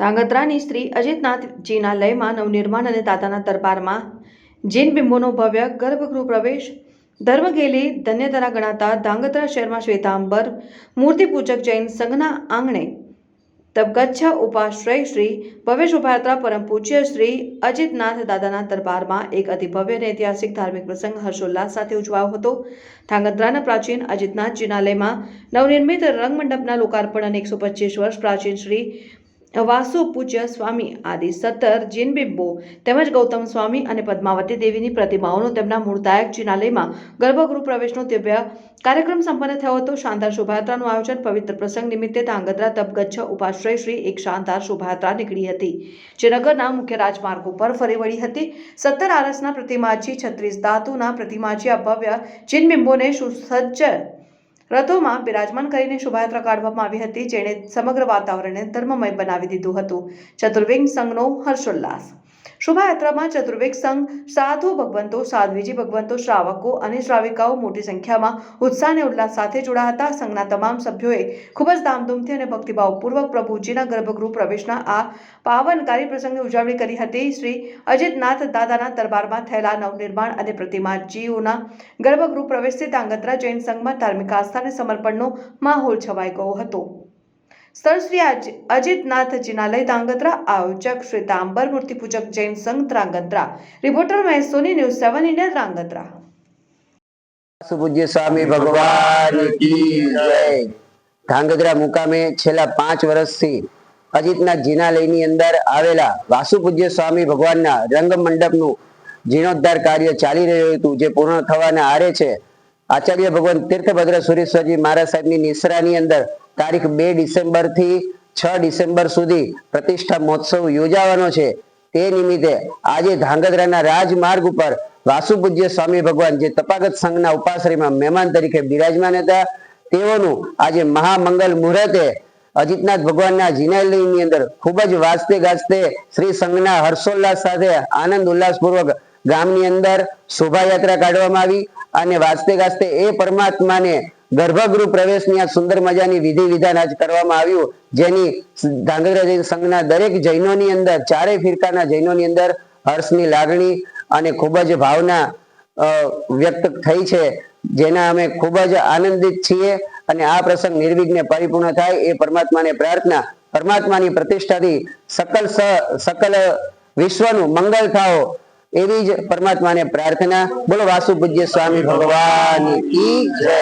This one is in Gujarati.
ધાંગધ્રાની સ્ત્રી અજીતનાથજીના લયમાં નવનિર્માણ અને દાદાના દરબારમાં જૈન બિંબોનો ભવ્ય ગર્ભગૃહ પ્રવેશ. ધર્મગેલી ધન્યતાના ગણાતા ધાંગધ્રા શહેરમાં શ્વેતાંબર, મૂર્તિપૂજક જૈન સંઘના આંગણે તબગચ્છ ઉપાશ્રય શ્રી ભવ્ય શોભાયાત્રા પરમ પૂજ્ય શ્રી અજીતનાથ દાદાના દરબારમાં એક અતિભવ્ય અને ઐતિહાસિક ધાર્મિક પ્રસંગ હર્ષોલ્લાસ સાથે ઉજવાયો હતો. ધાંગધ્રાના પ્રાચીન અજીતનાથ જિનાલયમાં નવનિર્મિત રંગમંડપના લોકાર્પણ અને એકસો પચીસ વર્ષ પ્રાચીન શ્રી વાસુ પૂજ્ય સ્વામી આદિ સત્તર, જીનબિંબો તેમજ ગૌતમ સ્વામી અને પદ્માવતી દેવીની પ્રતિમાઓનો તેમના મૂળદાયક જિનાલયમાં ગર્ભગૃહ પ્રવેશનો દિવ્ય કાર્યક્રમ સંપન્ન થયો હતો. શાનદાર શોભાયાત્રાનું આયોજન પવિત્ર પ્રસંગ નિમિત્તે ધાંગધ્રા તપગચ્છ ઉપાશ્રય શ્રી એક શાનદાર શોભાયાત્રા નીકળી હતી, જે નગરના મુખ્ય રાજમાર્ગ ઉપર ફરી વળી હતી. સત્તર આરસના પ્રતિમાજી છત્રીસ ધાતુના પ્રતિમાજી આ ભવ્ય જૈન સુસજ્જ રથોમાં બિરાજમાન કરીને શોભાયાત્રા કાઢવામાં આવી હતી, જેણે સમગ્ર વાતાવરણને ધર્મમય બનાવી દીધું હતું. ચતુર્વિંગ સંઘનો હર્ષોલ્લાસ. શોભાયાત્રામાં ચતુર્વેગ સંઘ, સાધુ ભગવંતો, સાધ્વીજી ભગવંતો, શ્રાવકો અને શ્રાવિકાઓ મોટી સંખ્યામાં ઉત્સાહ અને ઉલ્લાસ સાથે જોડાયા હતા. સંઘના તમામ સભ્યોએ ખૂબ જ ધામધૂમથી અને ભક્તિભાવપૂર્વક પ્રભુજીના ગર્ભગૃહ પ્રવેશના આ પાવનકારી પ્રસંગની ઉજવણી કરી હતી. શ્રી અજિતનાથ દાદાના દરબારમાં થયેલા નવનિર્માણ અને પ્રતિમાજીઓના ગર્ભગૃહ પ્રવેશથી ધાંગધ્રા જૈન સંઘમાં ધાર્મિક આસ્થા અને સમર્પણનો માહોલ છવાઈ ગયો હતો. સ્થળ શ્રી અજ- અજીતનાથ જિનાલય ધાંગધ્રા આયોજક શ્રી તાંબર મૂર્તિપૂજક જૈન સંઘ Dhrangadhra. Reporter Mahesh Soni news seven India Dhrangadhra. પૂજ્ય સ્વામી ભગવાન કી જય. ધાંગધ્રા મુકામે છેલ્લા પાંચ વર્ષથી અજીતનાથ જિનાલયની અંદર આવેલા વાસુપૂજ્ય સ્વામી ભગવાનના રંગ મંડપનું જીર્ણોદ્ધાર કાર્ય ચાલી રહ્યું હતું, જે પૂર્ણ થવાના આરે છે. આચાર્ય ભગવાન તીર્થભદ્ર સુરેશ્વરજી મહારાજ સાહેબની નિસરાની અંદર તારીખ બે ડિસેમ્બરથી છ ડિસેમ્બર સુધી પ્રતિષ્ઠા મહોત્સવ યોજાવાનો છે. તે નિમિત્તે આજે ધાંગધ્રાના રાજમાર્ગ ઉપર વાસુપૂજ્ય સ્વામી ભગવાન જે તપાગત સંઘના ઉપાશ્રયમાં મહેમાન તરીકે બિરાજમાન હતા, તેઓનું આજે મહામંગલ મુહૂર્તે અજીતનાથ ભગવાનના જિનાલયની અંદર ખૂબ જ વાજતે ગાજતે શ્રી સંઘના હર્ષોલ્લાસ સાથે આનંદ ઉલ્લાસપૂર્વક ગામની અંદર શોભાયાત્રા કાઢવામાં આવી અને વાજતે ગાજતે એ પરમાત્માને ગર્ભગૃહ પ્રવેશની આ સુંદર મજાની વિધિ વિધાન આજ કરવામાં આવ્યું. જેની ધાંગધ્રા જૈન સંઘના દરેક જૈનોની અંદર, ચારેય ફિરકાના જૈનોની અંદર હર્ષની લાગણી અને ખૂબ જ ભાવના વ્યક્ત થઈ છે. જેના અમે ખૂબ જ આનંદિત છીએ અને આ પ્રસંગ નિર્વિઘ્ને પરિપૂર્ણ થાય એ પરમાત્માને પ્રાર્થના. પરમાત્માની પ્રતિષ્ઠાથી સકલ સકલ વિશ્વનું મંગલ થાઓ એવી જ પરમાત્માને પ્રાર્થના. બોલો વાસુ પૂજ્ય સ્વામી ભગવાન કી જય.